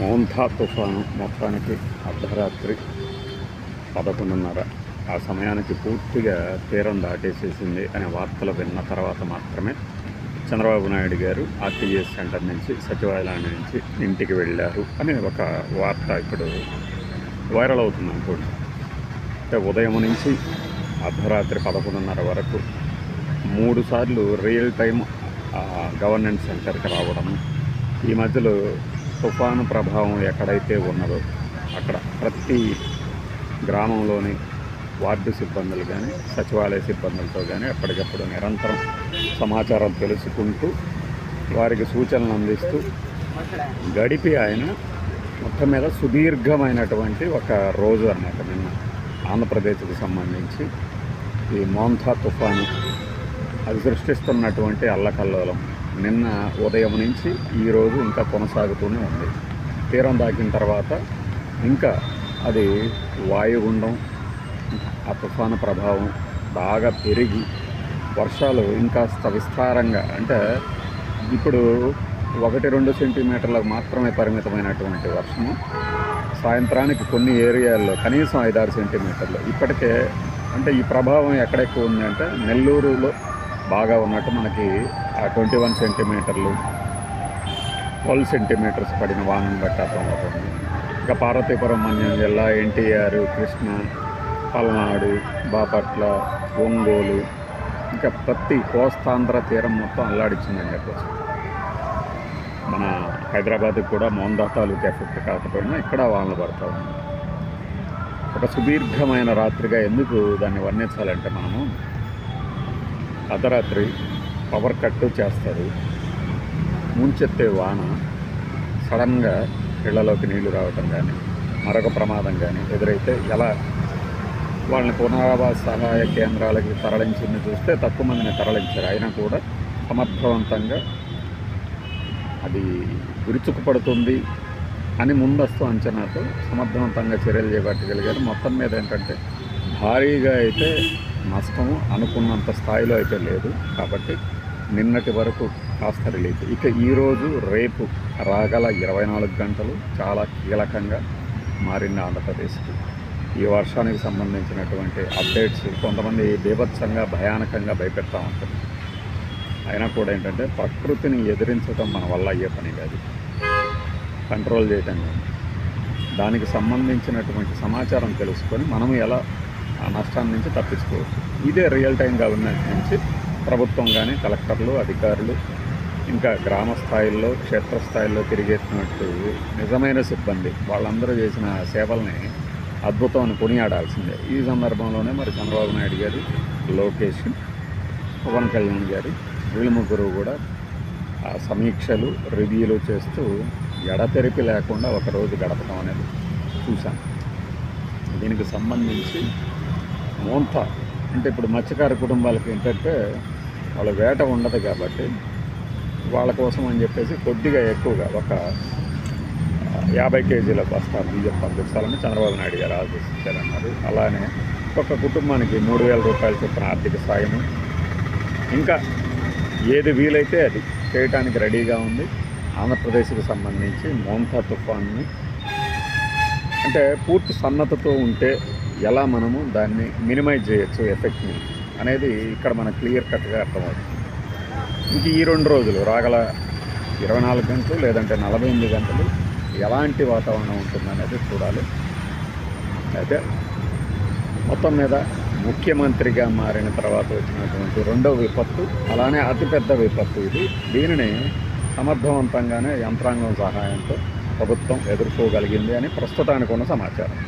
Montha తుఫాను మొత్తానికి అర్ధరాత్రి పదకొండున్నర. ఆ సమయానికి పూర్తిగా తీరం దాటేసేసింది అనే వార్తలు విన్న తర్వాత మాత్రమే చంద్రబాబు నాయుడు గారు ఆర్టీఎస్ సెంటర్ నుంచి సచివాలయం నుంచి ఇంటికి వెళ్ళారు అనే ఒక వార్త ఇప్పుడు వైరల్ అవుతుంది అనుకోండి. అంటే ఉదయం నుంచి అర్ధరాత్రి పదకొండున్నర వరకు మూడు సార్లు రియల్ టైం గవర్నెన్స్ సెంటర్కి రావడం ఈ మధ్యలో తుఫాను ప్రభావం ఎక్కడైతే ఉన్నదో అక్కడ ప్రతి గ్రామంలోని వార్డు సిబ్బందులు కానీ సచివాలయ సిబ్బందులతో కానీ ఎప్పటికప్పుడు నిరంతరం సమాచారం తెలుసుకుంటూ వారికి సూచనలు అందిస్తూ గడిపి ఆయన మొత్తం మీద సుదీర్ఘమైనటువంటి ఒక రోజు అన్నమాట నిన్న ఆంధ్రప్రదేశ్కి సంబంధించి ఈ మోంథా తుఫాను. అది సృష్టిస్తున్నటువంటి అల్లకల్లోలం. నిన్న ఉదయం నుంచి ఈరోజు ఇంకా కొనసాగుతూనే ఉంది. తీరం దాకిన తర్వాత ఇంకా అది వాయుగుండం ఆ తుఫాను ప్రభావం బాగా పెరిగి వర్షాలు ఇంకాస్త విస్తారంగా అంటే ఇప్పుడు ఒకటి రెండు సెంటీమీటర్లకు మాత్రమే పరిమితమైనటువంటి వర్షము. సాయంత్రానికి కొన్ని ఏరియాల్లో కనీసం ఐదారు సెంటీమీటర్లు. ఇప్పటికే అంటే ఈ ప్రభావం ఎక్కడెక్కువ ఉంది అంటే నెల్లూరులో బాగా ఉన్నట్టు మనకి ట్వంటీ వన్ సెంటీమీటర్లు ట్వెల్వ్ సెంటీమీటర్స్ పడిన వాహనం బట్టి ఇంకా పార్వతీపురం మన్యం జిల్లా ఎన్టీఆర్ కృష్ణ పల్నాడు బాపట్ల ఒంగోలు ఇంకా ప్రతి కోస్తాంధ్ర తీరం మొత్తం అల్లాడిచ్చిందని చెప్పచ్చు. మన హైదరాబాద్కి కూడా మోందా తాలూకు ఎఫెక్ట్ కాకపోయినా ఇక్కడ వానలు పడతా ఉంది ఒక సుదీర్ఘమైన రాత్రిగా ఎందుకు దాన్ని వర్ణించాలంటే మనము అర్ధరాత్రి పవర్ కట్ చేస్తారు. ముంచెత్తే వాన సడన్గా ఇళ్ళలోకి నీళ్ళు రావటం కానీ మరొక ప్రమాదం కానీ ఎదురైతే ఎలా వాళ్ళని పునరావాస సహాయ కేంద్రాలకి తరలించింది చూస్తే తక్కువ మందిని తరలించారు. అయినా కూడా సమర్థవంతంగా అది విరుచుకుపడుతుంది అని ముందస్తు అంచనాతో సమర్థవంతంగా చర్యలు చేపట్టగలిగారు. మొత్తం మీద ఏంటంటే భారీగా అయితే నష్టము అనుకున్నంత స్థాయిలో అయితే లేదు. కాబట్టి నిన్నటి వరకు కాస్త రిలీఫ్. ఇక ఈరోజు రేపు రాగల ఇరవై నాలుగు గంటలు చాలా కీలకంగా మారింది ఆంధ్రప్రదేశ్కి. ఈ వర్షానికి సంబంధించినటువంటి అప్డేట్స్ కొంతమంది బీభత్సంగా భయానకంగా భయపెడతా ఉంటారు. అయినా కూడా ఏంటంటే ప్రకృతిని ఎదిరించడం మన వల్ల అయ్యే పని కాదు. కంట్రోల్ చేయటం కాదు. దానికి సంబంధించినటువంటి సమాచారం తెలుసుకొని మనం ఎలా ఆ నష్టాన్ని నుంచి తప్పించుకోవచ్చు. ఇదే రియల్ టైం గవర్నెన్స్ నుంచి ప్రభుత్వం కానీ కలెక్టర్లు అధికారులు ఇంకా గ్రామ స్థాయిల్లో క్షేత్రస్థాయిల్లో తిరిగేసినట్టు నిజమైన సిబ్బంది వాళ్ళందరూ చేసిన సేవల్ని అద్భుతం అని కొనియాడాల్సిందే. ఈ సందర్భంలోనే మరి చంద్రబాబు నాయుడు గారు లోకేష్ పవన్ కళ్యాణ్ గారు వీళ్ళు ముగ్గురు కూడా ఆ సమీక్షలు రివ్యూలు చేస్తూ ఎడతెరిపి లేకుండా ఒకరోజు గడపడం అనేది చూశాను దీనికి సంబంధించి మోంత అంటే ఇప్పుడు మత్స్యకార కుటుంబాలకి ఏంటంటే వాళ్ళ వేట ఉండదు కాబట్టి వాళ్ళ కోసం అని చెప్పేసి కొద్దిగా ఎక్కువగా ఒక యాభై కేజీల బస్తా బియ్యం పంపించాలని చంద్రబాబు నాయుడు గారు ఆదేశించారన్నారు అలానే ఒక్కొక్క కుటుంబానికి మూడు వేల రూపాయల చొప్పున ఆర్థిక సాయము ఇంకా ఏది వీలైతే అది చేయటానికి రెడీగా ఉంది. ఆంధ్రప్రదేశ్కి సంబంధించి మోంతా తుఫాన్ని అంటే పూర్తి సన్నతతో ఉంటే ఎలా మనము దాన్ని మినిమైజ్ చేయొచ్చు ఎఫెక్ట్ని అనేది ఇక్కడ మనకు క్లియర్ కట్గా అర్థమవుతుంది. ఇంక ఈ రెండు రోజులు రాగల ఇరవై నాలుగు గంటలు లేదంటే నలభై ఎనిమిది గంటలు ఎలాంటి వాతావరణం ఉంటుందనేది చూడాలి. అయితే మొత్తం మీద ముఖ్యమంత్రిగా మారిన తర్వాత వచ్చినటువంటి రెండవ విపత్తు అలానే అతిపెద్ద విపత్తు ఇది. దీనిని సమర్థవంతంగానే యంత్రాంగం సహాయంతో ప్రభుత్వం ఎదుర్కోగలిగింది అని ప్రస్తుతానికి ఉన్న సమాచారం.